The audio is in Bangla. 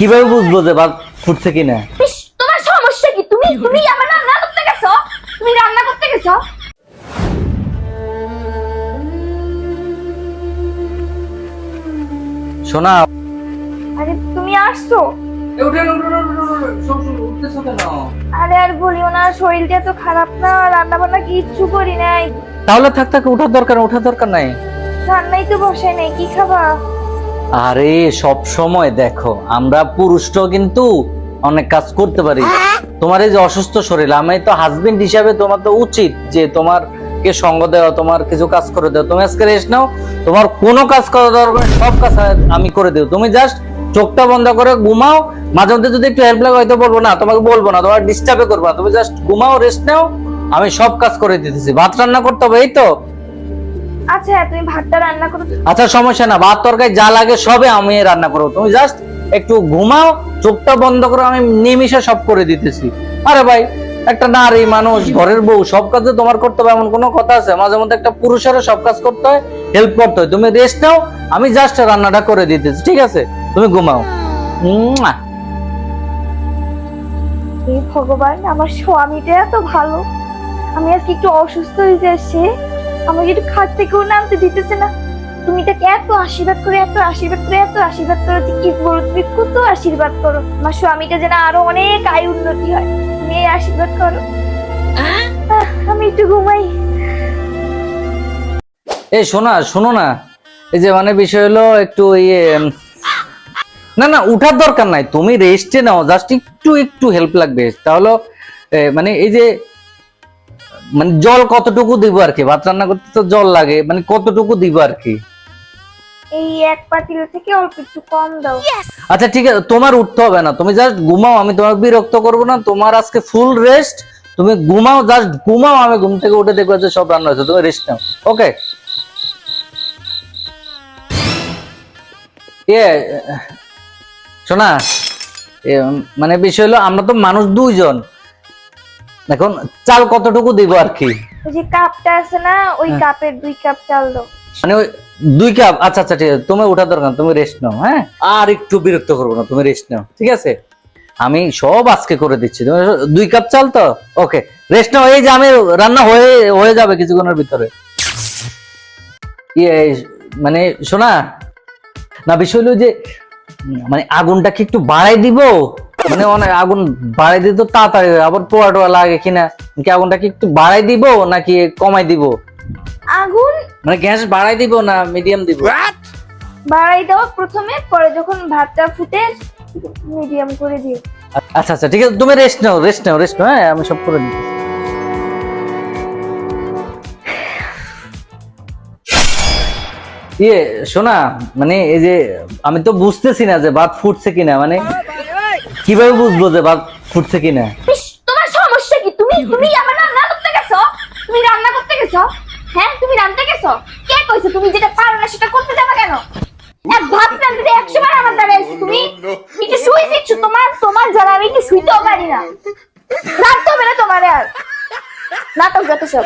কীভাবে বুঝব যে ভাত ফুটছে কিনা? তোমার সমস্যা কি? তুমি তুমি আমার রান্না করতে গেছো? তুমি রান্না করতে গেছো? শোনা আরে তুমি আসছো? আরে আর বলিও না শরীরটা তো খারাপ না রান্না বান্না কিচ্ছু করি নাই। তাহলে থাক থাক ওঠার দরকার ওঠার দরকার নাই। রান্নাই তো বসে নাই কি খাবা? আরে, সব সময় দেখো, আমরা পুরুষটাও কিন্তু অনেক কাজ করতে পারি। তোমার এই যে অসুস্থ শরীর, আমি তো হাজবেন্ড হিসাবে তোমার তো উচিত যে তোমার কে সঙ্গ দেওয়া, তোমার কিছু কাজ করে দেওয়া। তুমি আজকে রেস্ট নাও, তোমার কোনো কাজ করা দরকার সব কাজ আমি করে দেবো। তুমি জাস্ট চোখটা বন্ধ করে ঘুমাও, মাঝে মধ্যে যদি একটু হেল্প লাগে, হয়তো বলব না, তোমাকে বলব না তোমার ডিস্টার্বে করব না। তুমি জাস্ট ঘুমাও রেস্ট নাও, আমি সব কাজ করে দিতেছি। ভাত রান্না করতে হবে, এই তো? আচ্ছা তুমি ভাতটা রান্না করো। আচ্ছা সমস্যা না ভাত তরকারি যা লাগে সবে আমি রান্না করব। তুমি জাস্ট একটু ঘুমাও চোখটা বন্ধ করো আমি নিমিশে সব করে দিতেছি। আরে ভাই একটা নারী মানুষ ঘরের বউ সব কাজে তোমার করতে হবে এমন কোনো কথা আছে? মাঝে মধ্যে একটা পুরুষেরও সব কাজ করতে হয় হেল্প করতে হয়। তুমি রেস্ট নাও আমি জাস্ট রান্নাটা করে দিতেছি ঠিক আছে? তুমি ঘুমাও। ভগবান আমার স্বামীটা এত ভালো। আমি আজকে একটু অসুস্থ হয়ে যাচ্ছি। আমাকে একটু খাট থেকেও নামতে দিতেছে না। তুমি তাকে এত আশীর্বাদ করে এত আশীর্বাদ করে এত আশীর্বাদ করো যে কি বলো তুমি কত আশীর্বাদ করো। আমার স্বামীটা যেন আরও অনেক আয় উন্নতি হয়। তুমি এই আশীর্বাদ করো। আমি একটু ঘুমাই। এই শোনা শোনো না। এই যে মানে বিষয় হলো একটু ইয়ে না না উঠার দরকার নাই। তুমি রেস্টে নাও। জাস্ট একটু একটু হেল্প লাগবে। তাহলে মানে এই যে মানে জল কতটুকু দিব আর কি? ভাত রান্না করতে তো জল লাগে মানে কতটুকু দিব আর কি? এই এক পাতিল থেকে অল্প একটু কম দাও। আচ্ছা ঠিক আছে তোমার উঠতে হবে না। তুমি জাস্ট ঘুমাও আমি তোমার বিরক্ত করব না। তোমার আজকে ফুল রেস্ট তুমি ঘুমাও জাস্ট ঘুমাও আমি ঘুম থেকে উঠে দেখব যে সব রান্না হয়েছে। তুমি রেস্ট নাও ওকে ইয়ে শোনা মানে বিষয় হলো আমরা তো মানুষ দুইজন। এখন চাল কতটুকু দিব আর কি? ওই যে কাপটা আছে না ওই হ্যাঁ। কাপের দুই কাপ চাল দাও। মানে ওই দুই কাপ আচ্ছা আচ্ছা ঠিক আছে তুমি ওঠা দরকার তুমি রেস্ট নাও হ্যাঁ? আর একটু বিরক্ত করব না তুমি রেস্ট নাও ঠিক আছে? আমি সব আজকে করে দিচ্ছি তুমি দুই কাপ চাল তো? ওকে রেস্ট নাও এই যে আমি রান্না হয়ে হয়ে যাবে কিছুক্ষণের ভিতরে। ইয়ে মানে শোনা না বিষয় হলো যে মানে আগুনটা কি একটু বাড়াই দিব? মানে অনেক আগুন বাড়াই দিতে তাড়াতাড়ি হয়, আবার পোয়া টোয়া লাগে কিনা? কি আগুনটা কি একটু বাড়াই দিব নাকি কমাই দিব? আগুন? মানে গ্যাস বাড়াই দিব না মিডিয়াম দিব? বাড়াই দাও প্রথমে পরে যখন ভাতটা ফুটে মিডিয়াম করে দিও। আচ্ছা আচ্ছা ঠিক আছে তুমি রেস্ট নাও রেস্ট নাও রেস্ট নাও হ্যাঁ আমি সব করে দিচ্ছি ইয়ে শোনা মানে এই যে আমি তো বুঝতেছি না যে ভাত ফুটছে কিনা মানে কীভাবে বুঝব যে ভাত ফুটছে কিনা? তোমার সমস্যা কি? তুমি তুমি আমার রান্না করতে গেছো? তুমি রান্না করতে গেছো? হ্যাঁ তুমি রান্না গেছো? কে কইছো তুমি যেটা পারো না সেটা করতে যাবে কেন? এক ভাত রান্নতে একশো বার আমার দ্বারা এসে তুমি একটু শুয়ে দিচ্ছ? তোমার তোমার জ্বালা আমি একটু শুইতেও পারি না? রাখতে হবে না তোমার আর। নাটক যত সব।